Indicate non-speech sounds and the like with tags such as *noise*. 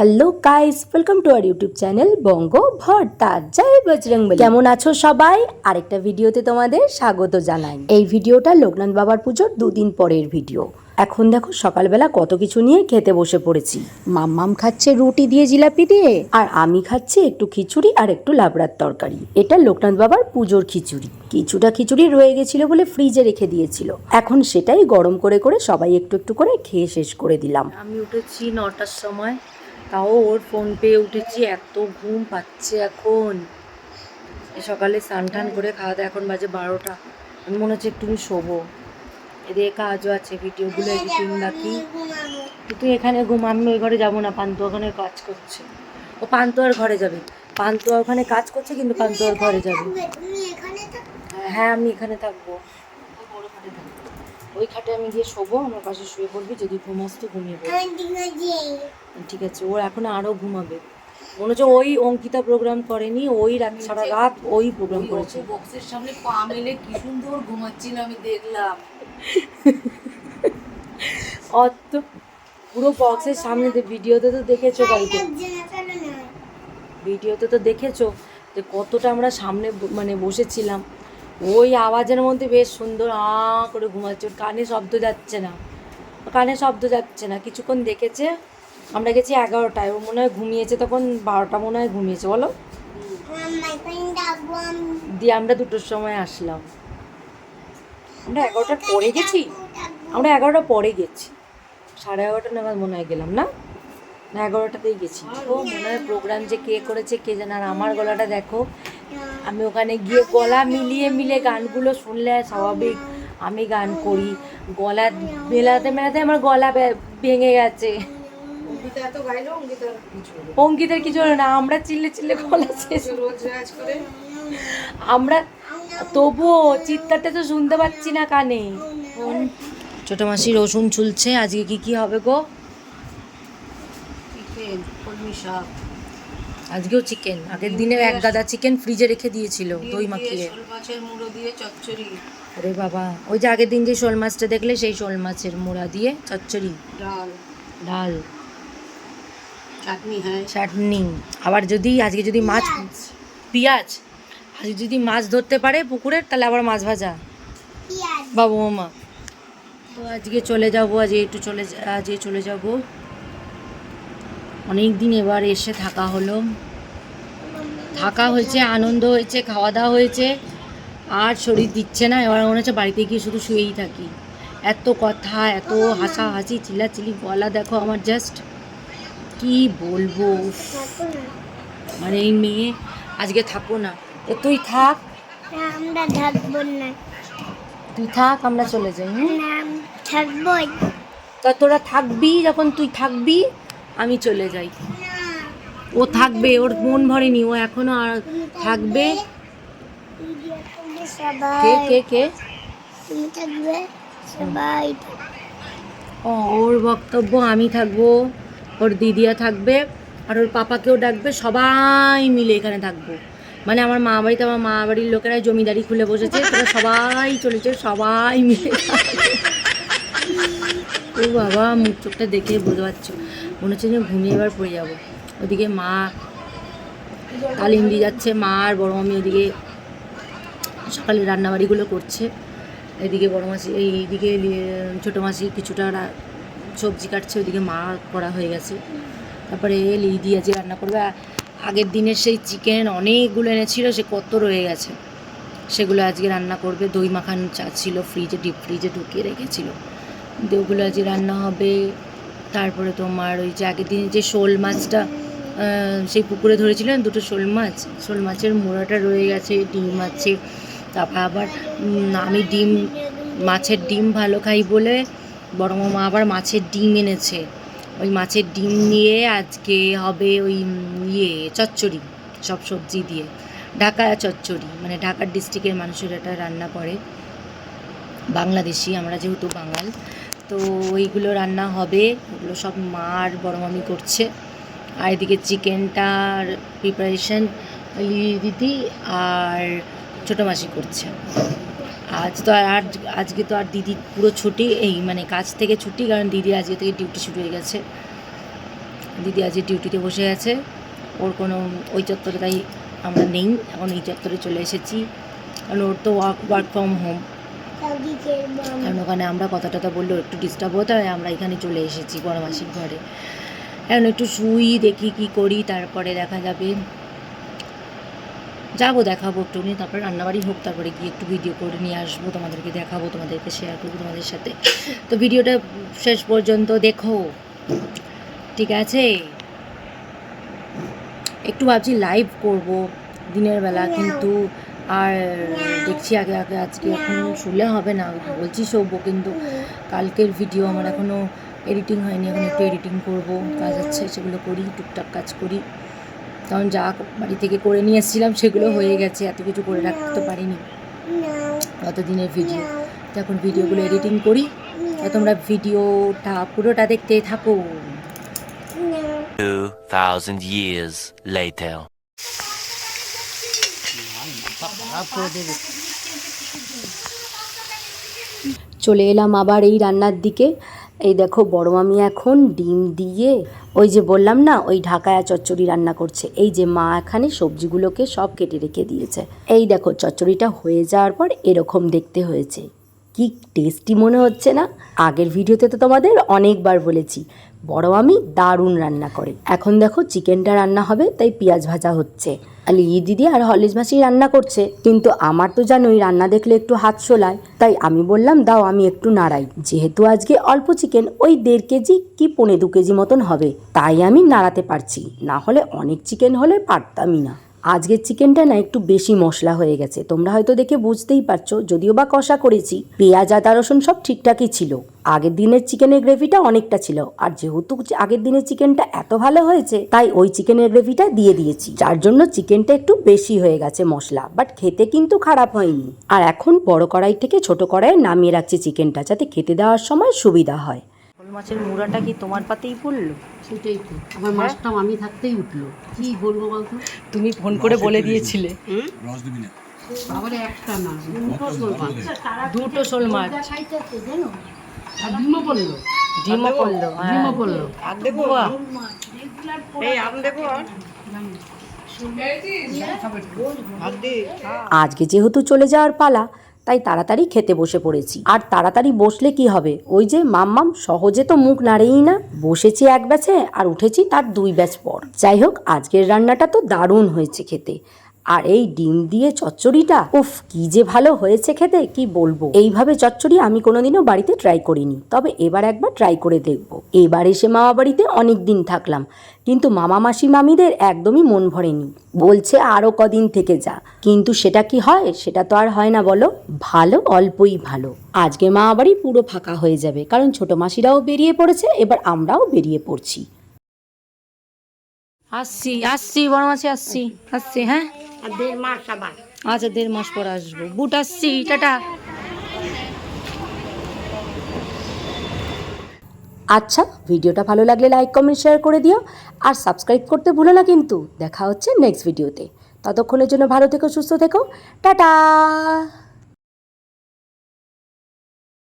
Hello guys welcome to our YouTube channel বঙ্গ ভর্তা জয় বজরংবলী কেমন আছো সবাই? আরেকটা ভিডিওতে তোমাদের স্বাগত জানাই। এই ভিডিওটা লোকনাথ বাবার পুজোর দুদিন পরের ভিডিও। এখন দেখো সকালবেলা কত কিছু নিয়ে খেতে বসে পড়েছি। মাম্মাম খাচ্ছে রুটি দিয়ে জিলাপি দিয়ে। আর আমি খাচ্ছি একটু খিচুড়ি আর একটু লাবড়ার তরকারি। এটা লোকনাথ বাবার পুজোর খিচুড়ি। কিছুটা খিচুড়ি রয়ে গেছিল বলে ফ্রিজে রেখে দিয়েছিল। এখন সেটাই গরম করে করে সবাই একটু একটু করে খেয়ে শেষ করে দিলাম। আমি উঠেছি নটার সময়। তাও ওর ফোন পেয়ে উঠেছি, এত ঘুম পাচ্ছে এখন। সকালে স্নান টান করে খাওয়া দাওয়া, এখন বাজে বারোটা। আমি মনে হচ্ছে একটু শোবো। এদিকে কাজও আছে, ভিডিওগুলো এডিটিং বাকি। কিন্তু এখানে ঘুম, আমি ওই ঘরে যাব না পান্তু ওখানে কাজ করছে। ও পান্তুয়ার ঘরে যাবে। পান্তুয়া ওখানে কাজ করছে, কিন্তু পান্তুয়ার ঘরে যাবে। হ্যাঁ আমি এখানে থাকব। ওই খাটে আমি গিয়ে শোবো আমার পাশে শুয়ে পড়বি যদি ঘুম আসতো ঘুমিয়ে পড়বি। ঠিক আছে ওর এখন আরও ঘুমাবে। মনে হচ্ছে ওই অঙ্কিতা প্রোগ্রাম করেনি ওই রাত সারা রাত ওই প্রোগ্রাম করেছে। বক্সের সামনে পা মেলে কি সুন্দর ঘুমাচ্ছিল আমি দেখলাম। *laughs* অত পুরো বক্সের সামনে যে ভিডিওতে তো দেখেছ বাড়িতে। ভিডিওতে তো দেখেছ যে কতটা আমরা সামনে ব- মানে বসেছিলাম। ওই আওয়াজের মধ্যে বেশ সুন্দর আ করে ঘুমাচ্ছে। ওর কানে শব্দ যাচ্ছে না। কানে শব্দ যাচ্ছে না। কিছুক্ষণ দেখেছে, আমরা গেছি এগারোটায়। ও মনে হয় ঘুমিয়েছে তখন বারোটা মনে হয় ঘুমিয়েছে। বলো। দিয়ে আমরা দুটোর সময় আসলাম। আমরা এগারোটার পরে গেছি? আমরা এগারোটা পরে গেছি। সাড়ে এগারোটা নাগাদ মনে হয় গেলাম, না? এগারোটাতেই গেছি। ও মনে হয় প্রোগ্রাম যে কে করেছে, কে জানে? আর আমার গলাটা দেখো আমি ওখানে গিয়ে গলা মিলিয়ে মিলে গানগুলো শুনলে স্বাভাবিক। আমি গান করি। গলা মেলাতে মেলাতে আমার গলা ভেঙে গেছে। অঙ্কিতার কিছু হলো? না। আমরা চিল্লে চিল্লে গলা শেষ। আমরা তবুও চিৎকারটা তো শুনতে পাচ্ছি না কানে। ছোট মাসি রসুন চুলছে আজকে কি কি হবে গো? কলমি শাক। আজকেও চিকেন আগের দিনে এক গাদা চিকেন ফ্রিজে রেখে দিয়েছিল দই মাখিয়ে। শোল মাছের মুড়ো দিয়ে চচ্চড়ি। আরে বাবা ওই যে আগের দিন যে শোল মাছটা দেখলে সেই শোল মাছের মোড়া দিয়ে চচ্চড়ি। ডাল। ডাল। চাটনি হ্যাঁ। চাটনি। আবার যদি আজকে যদি মাছ পেঁয়াজ। আজকে যদি মাছ ধরতে পারে পুকুরের তাহলে আবার মাছ ভাজা। বাবু মামা। তো আজকে চলে যাব আজকে একটু চলে আজকে চলে যাব। অনেক দিন এবার এসে থাকা হলো। থাকা হয়েছে আনন্দ হয়েছে খাওয়া দাওয়া হয়েছে। আর শরীর দিচ্ছে না এবার মনে হচ্ছে বাড়িতে গিয়ে শুধু শুয়েই থাকি। এত কথা এত হাসাহাসি চিল্লাচিল্লি গলা দেখো আমার জাস্ট কি বলব মানে এই মেয়ে আজকে থাকো না। তো তুই থাক। আমরা থাকব না। তুই থাক আমরা চলে যাই হুম? না থাকবোই। তা তোরা থাকবি যখন তুই থাকবি আমি চলে যাই। ও থাকবে, ওর মন ভরেনি, ও এখনও আর থাকবে। কে কে কে? ও, ওর বক্তব্য আমি থাকব, ওর দিদিয়া থাকবে, আর ওর পাপাকেও ডাকবে, সবাই মিলে এখানে থাকব। মানে আমার মা বাড়িতে, আমার মা বাড়ির লোকেরা জমিদারি খুলে বসেছে, তোরা সবাই চলেছে সবাই মিলে। ও বাবা, মুখ চোখটা দেখে বুঝতে পারছ। মনে হচ্ছে যে ঘুমিয়ে এবার পড়ে যাব। ওদিকে মা দিয়ে যাচ্ছে, মা আর বড় মামি ওদিকে সকালে রান্নাবাড়িগুলো করছে। এদিকে বড় মাসি, এইদিকে ছোটো মাসি কিছুটা সবজি কাটছে, ওদিকে মা করা হয়ে গেছে। তারপরে লিদি আজকে রান্না করবে। আগের দিনের সেই চিকেন অনেকগুলো এনেছিল, সে কত রয়ে গেছে। সেগুলো আজকে রান্না করবে। দই মাখান চা ছিল ফ্রিজে ডিপ ফ্রিজে ঢুকিয়ে রেখেছিল। ওগুলো আজকে রান্না হবে। তারপরে তোমার ওই যে আগের দিন যে শোল মাছটা সেই পুকুরে ধরেছিলেন দুটো শোল মাছ? শোল মাছের মোড়াটা রয়ে গেছে, ডিম আছে। তারপর আবার আমি ডিম, মাছের ডিম ভালো খাই বলে বড় মামা আবার মাছের ডিম এনেছে। ওই মাছের ডিম নিয়ে আজকে হবে ওই ইয়ে চচ্চড়ি, সব সবজি দিয়ে। ঢাকা চচ্চড়ি মানে ঢাকার ডিস্ট্রিক্টের মানুষের এটা রান্না করে। বাংলাদেশি, আমরা যেহেতু বাঙাল তো ওইগুলো রান্না হবে। ওগুলো সব মা আর বড় মামি করছে। আর এদিকে চিকেনটার প্রিপারেশন দিদি আর ছোটো মাসি করছে। আজ তো আর আজ- আজকে তো আর দিদি পুরো ছুটি, এই মানে কাজ থেকে ছুটি, কারণ দিদি আজকে থেকে ডিউটি শুরু হয়ে গেছে। দিদি আজকে ডিউটিতে বসে আছে। ওর কোনো ওই চত্বরে তাই আমরা নেই। এখন এই চত্বরে চলে এসেছি। কারণ ওর তো ওয়ার্ক ওয়ার্ক ফ্রম হোম কারণ ওখানে আমরা কথা টথা বললেও একটু ডিস্টার্ব হতে হয় আমরা এখানে চলে এসেছি বড় মাসির ঘরে। এখন একটু শুই দেখি কি করি তারপরে দেখা যাবে। যাব দেখাবো একটু নিয়ে তারপরে রান্নাবাড়ি হোক তারপরে গিয়ে একটু ভিডিও করে নিয়ে আসব তোমাদেরকে দেখাবো তোমাদেরকে শেয়ার করব তোমাদের সাথে। তো ভিডিওটা শেষ পর্যন্ত দেখো। ঠিক আছে? একটু ভাবছি লাইভ করব দিনের বেলা কিন্তু আর দেখছি আগে আগে আজকে এখন শুনলে হবে না বলছি শোবো কিন্তু কালকের ভিডিও আমার এখনও এডিটিং হয়নি এখন একটু এডিটিং করব কাজ আছে সেগুলো করি টুকটাক কাজ করি। কারণ যা বাড়ি থেকে করে নিয়ে এসেছিলাম সেগুলো হয়ে গেছে এত কিছু করে রাখতে পারিনি। দিনের ভিডিও তো এখন ভিডিওগুলো এডিটিং করি। তোমরা ভিডিওটা পুরোটা দেখতে থাকো। নাও 2,000 years later. চলে এলাম আবার এই রান্নার দিকে। এই দেখো বড় মামি এখন ডিম দিয়ে, ওই যে বললাম না, ওই ঢাকায়া চচ্চড়ি রান্না করছে। এই যে মা এখানে সবজিগুলোকে সব কেটে রেখে দিয়েছে। এই দেখো চচ্চড়িটা হয়ে যাওয়ার পর এরকম দেখতে হয়েছে। কি টেস্টি মনে হচ্ছে না? আগের ভিডিওতে তো তোমাদের অনেকবার বলেছি বড় আমি দারুণ রান্না করে। এখন দেখো চিকেনটা রান্না হবে, তাই পেঁয়াজ ভাজা হচ্ছে। লিলি দিদি আর হলিজ মাসি রান্না করছে, কিন্তু আমার তো জানোই রান্না দেখলে একটু হাত সোলায় তাই আমি বললাম, দাও আমি একটু নাড়াই। যেহেতু আজকে অল্প চিকেন, ওই দেড় কেজি কি পনেরো দু কেজি মতন হবে, তাই আমি নাড়াতে পারছি। না হলে অনেক চিকেন হলে পারতামই না। আজকের চিকেনটা না একটু বেশি মশলা হয়ে গেছে। তোমরা হয়তো দেখে বুঝতেই পারছ, যদিও বা কষা করেছি। পেঁয়াজ, আদা, রসুন সব ঠিকঠাকই ছিল। আগের দিনের চিকেনের গ্রেভিটা অনেকটা ছিল। আর যেহেতু আগের দিনের চিকেনটা এত ভালো হয়েছে, তাই ওই চিকেনের গ্রেভিটা দিয়ে দিয়েছি। যার জন্য চিকেনটা একটু বেশি হয়ে গেছে মশলা। বাট খেতে কিন্তু খারাপ হয়নি। আর এখন বড় কড়াই থেকে ছোট কড়াইয়ে নামিয়ে রাখছি চিকেনটা, যাতে খেতে দেওয়ার সময় সুবিধা হয়। শোল মাছের মুড়াটা কি তোমার পাতেই পড়ল? সেটাই তো। আমার মাছটা আমি থাকতেই উঠল। কি বলব বলতো? তুমি ফোন করে বলে দিয়েছিলে। আবার একটা না দুটো শোল মাছ। দুটো শোল মাছ। আর ডিমও পড়ল। ডিমও পড়ল ডিমও পড়ল। বাহ, আজকে যেহেতু চলে যাওয়ার পালা তাই তাড়াতাড়ি খেতে বসে পড়েছি। আর তাড়াতাড়ি বসলে কি হবে? ওই যে মাম্মাম সহজে তো মুখ নাড়েই না। বসেছি এক ব্যাচে আর উঠেছি তার দুই ব্যাচ পর। যাই হোক, আজকের রান্নাটা তো দারুণ হয়েছে খেতে। আর এই ডিম দিয়ে চচ্চড়িটা, উফ, কি যে ভালো হয়েছে খেতে, কি বলব? এইভাবে চচ্চড়ি আমি কোনোদিনও বাড়িতে ট্রাই করিনি। তবে এবার একবার ট্রাই করে দেখব। এবার এসে মামা বাড়িতে অনেক দিন থাকলাম। কিন্তু মামা মাসি মামিদের একদমই মন ভরেনি। বলছে আরও কদিন থেকে যা। কিন্তু সেটা কি হয়, সেটা তো আর হয় না বলো। ভালো অল্পই ভালো। আজকে মামা বাড়ি পুরো ফাঁকা হয়ে যাবে। কারণ ছোট মাসিরাও বেরিয়ে পড়েছে, এবার আমরাও বেরিয়ে পড়ছি। আসছি আসছি বড় মাসে আসছি আসছি হ্যাঁ? আর দেড় মাস আবার। আচ্ছা দেড় মাস পর আসব। বুট আসছি টাটা। আচ্ছা ভিডিওটা ভালো লাগলে লাইক কমেন্ট শেয়ার করে দিও। আর সাবস্ক্রাইব করতে ভুলো না কিন্তু। দেখা হচ্ছে নেক্সট ভিডিওতে। ততক্ষণের জন্য ভালো থেকো সুস্থ থেকো। টাটা!